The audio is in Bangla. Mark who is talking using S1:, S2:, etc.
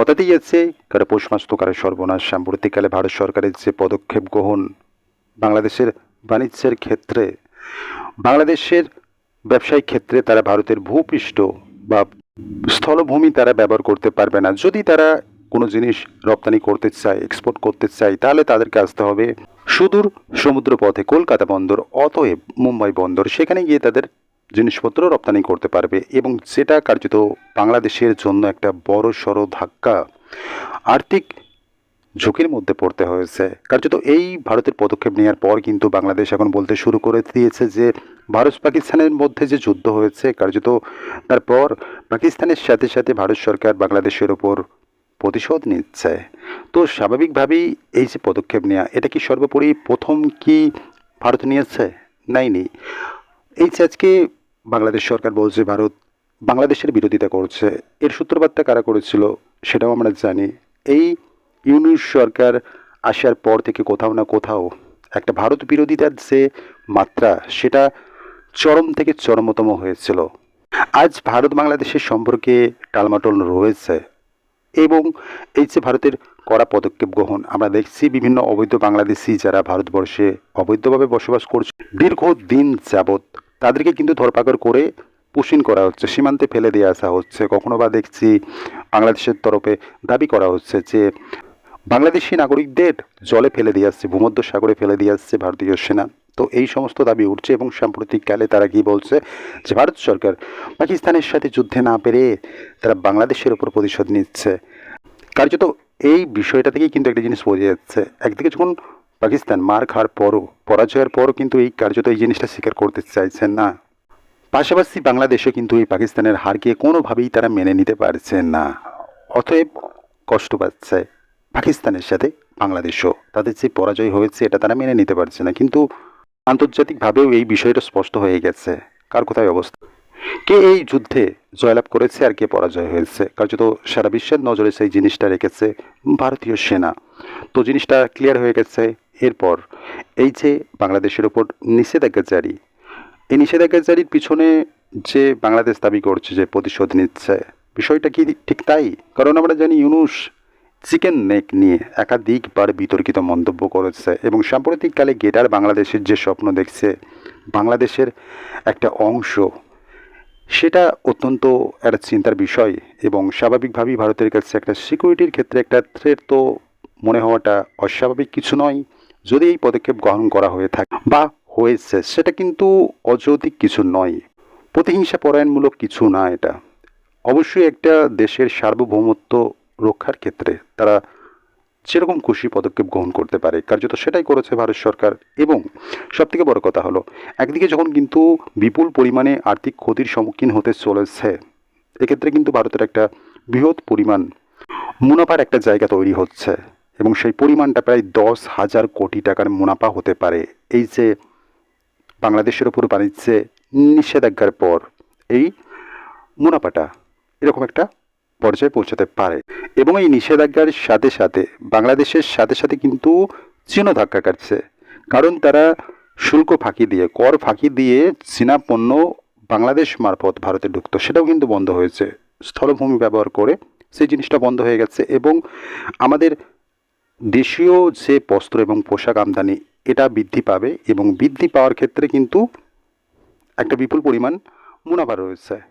S1: কথাতেই আছে, কারও পৌষ মাস তো কারও সর্বনাশ। সাম্প্রতিককালে ভারত সরকারের যে পদক্ষেপ গ্রহণ বাংলাদেশের বাণিজ্যের ক্ষেত্রে, বাংলাদেশের ব্যবসায়িক ক্ষেত্রে তারা ভারতের ভূপৃষ্ঠ বা স্থলভূমি তারা ব্যবহার করতে পারবে না। যদি তারা কোনো জিনিস রপ্তানি করতে চায় এক্সপোর্ট করতে চায়, তাহলে তাদেরকে আসতে হবে সুদূর সমুদ্র পথে কলকাতা বন্দর, অতএব মুম্বাই বন্দর। সেখানে গিয়ে তাদের জিনিসপত্র রপ্তানি করতে পারবে এবং যেটা কার্যত বাংলাদেশের জন্য একটা বড় সড়ো ধাক্কা। আর্থিক ঝুঁকির মধ্যে পড়তে হয়েছে। কার্যত এই ভারতের পদক্ষেপ নেওয়ার পর কিন্তু বাংলাদেশ এখন বলতে শুরু করে দিয়েছে যে, ভারত পাকিস্তানের মধ্যে যে যুদ্ধ হয়েছে, কার্যত তারপর পাকিস্তানের সাথে সাথে ভারত সরকার বাংলাদেশের ওপর প্রতিশোধ নিচ্ছে। তো স্বাভাবিকভাবেই এই যে পদক্ষেপ নেওয়া এটা কি সর্বোপরি প্রথম কি ভারত নিয়েছে? নেয়নি। এই যে আজকে বাংলাদেশ সরকার বলছে ভারত বাংলাদেশের বিরোধিতা করছে। এর সূত্রপাতটা কারা করেছিল সেটাও আমরা জানি। এই ইউনিশ সরকার আসার পর থেকে কোথাও না কোথাও একটা ভারত বিরোধিতার যে মাত্রা, সেটা চরম থেকে চরমতম হয়েছিল। আজ ভারত বাংলাদেশের সম্পর্কে টালমাটল রয়েছে এবং এই যে ভারতের কড়া পদক্ষেপ গ্রহণ, আমরা দেখছি বিভিন্ন অবৈধ বাংলাদেশি যারা ভারতবর্ষে অবৈধভাবে বসবাস করছে, দীর্ঘদিন যাবৎ তাদেরকে কিন্তু ধরপাকড় করে পুষিন করা হচ্ছে, সীমান্তে ফেলে দিয়ে আসা হচ্ছে। কখনো বা দেখছি বাংলাদেশের তরফে দাবি করা হচ্ছে যে, বাংলাদেশি নাগরিকদের জলে ফেলে দিয়ে আসছে, ভূমধ্য সাগরে ফেলে দিয়ে আসছে ভারতীয় সেনা। তো এই সমস্ত দাবি উঠছে এবং সাম্প্রতিককালে তারা কি বলছে যে, ভারত সরকার পাকিস্তানের সাথে যুদ্ধে না পেরে তারা বাংলাদেশের উপর প্রতিশোধ নিচ্ছে। কার্যত এই বিষয়টা থেকেই কিন্তু একটা জিনিস বোঝা যাচ্ছে। একদিকে যখন পাকিস্তান মার খাওয়ার পরও, পরাজয়ের পরও কিন্তু এই কার্যত এই জিনিসটা স্বীকার করতে চাইছেন না। পাশাপাশি বাংলাদেশে কিন্তু এই পাকিস্তানের হারকে কোনোভাবেই তারা মেনে নিতে পারছে না। অতএব কষ্ট পাচ্ছে পাকিস্তানের সাথে বাংলাদেশও। তাদের যে পরাজয় হয়েছে, এটা তারা মেনে নিতে পারছে না। কিন্তু আন্তর্জাতিকভাবেও এই বিষয়টা স্পষ্ট হয়ে গেছে। কার কোথায় অবস্থা? কে এই যুদ্ধে জয়লাভ করেছে আর কে পরাজয় হয়েছে? কার্যত সারা বিশ্বের নজরে সেই জিনিসটা রেখেছে ভারতীয় সেনা। তো জিনিসটা ক্লিয়ার হয়ে গেছে এরপর এই যে বাংলাদেশের ওপর নিষেধাজ্ঞা জারি, এই নিষেধাজ্ঞা জারির পিছনে যে বাংলাদেশ দাবি করছে যে প্রতিশোধ নিচ্ছে, বিষয়টা কি ঠিক তাই? কারণ আমরা জানি ইউনুস চিকেন নেক নিয়ে একাধিকবার বিতর্কিত মন্তব্য করেছে এবং সাম্প্রতিককালে গেটার বাংলাদেশের যে স্বপ্ন দেখছে, বাংলাদেশের একটা অংশ, সেটা অত্যন্ত একটা চিন্তার বিষয় এবং স্বাভাবিকভাবেই ভারতের কাছে একটা সিকিউরিটির ক্ষেত্রে একটা থ্রেট তো মনে হওয়াটা অস্বাভাবিক কিছু নয়। যদি এই পদক্ষেপ গ্রহণ করা হয়ে থাকে বা হয়েছে, সেটা কিন্তু অযৌতিক কিছু নয়। প্রতিহিংসা পরায়ণমূলক কিছু না এটা। অবশ্যই একটা দেশের সার্বভৌমত্ব রক্ষার ক্ষেত্রে তারা যেরকম খুশি পদক্ষেপ গ্রহণ করতে পারে, কার্যত সেটাই করেছে ভারত সরকার। এবং সবথেকে বড় কথা হলো, একদিকে যখন কিন্তু বিপুল পরিমাণে আর্থিক ক্ষতির সম্মুখীন হতে চলেছে, এক্ষেত্রে কিন্তু ভারতের একটা বৃহৎ পরিমাণ মুনাফার একটা জায়গা তৈরি হচ্ছে। এবং সেই পরিমাণটা প্রায় দশ হাজার কোটি টাকার মুনাফা হতে পারে। এই যে বাংলাদেশের ওপর বাণিজ্যে নিষেধাজ্ঞার পর এই মুনাফাটা এরকম একটা পর্যায়ে পৌঁছাতে পারে এবং এই নিষেধাজ্ঞার সাথে সাথে বাংলাদেশের সাথে সাথে কিন্তু চীনও ধাক্কা কাটছে কারণ তারা শুল্ক ফাঁকি দিয়ে, কর ফাঁকি দিয়ে চীনা পণ্য বাংলাদেশ মারফত ভারতে ঢুকতো। সেটাও কিন্তু বন্ধ হয়েছে। স্থলভূমি ব্যবহার করে সেই জিনিসটা বন্ধ হয়ে গেছে এবং আমাদের দেশীয় যে বস্ত্র এবং পোশাক আমদানি, এটা বৃদ্ধি পাবে এবং বৃদ্ধি পাওয়ার ক্ষেত্রে কিন্তু একটা বিপুল পরিমাণ মুনাফা রয়েছে।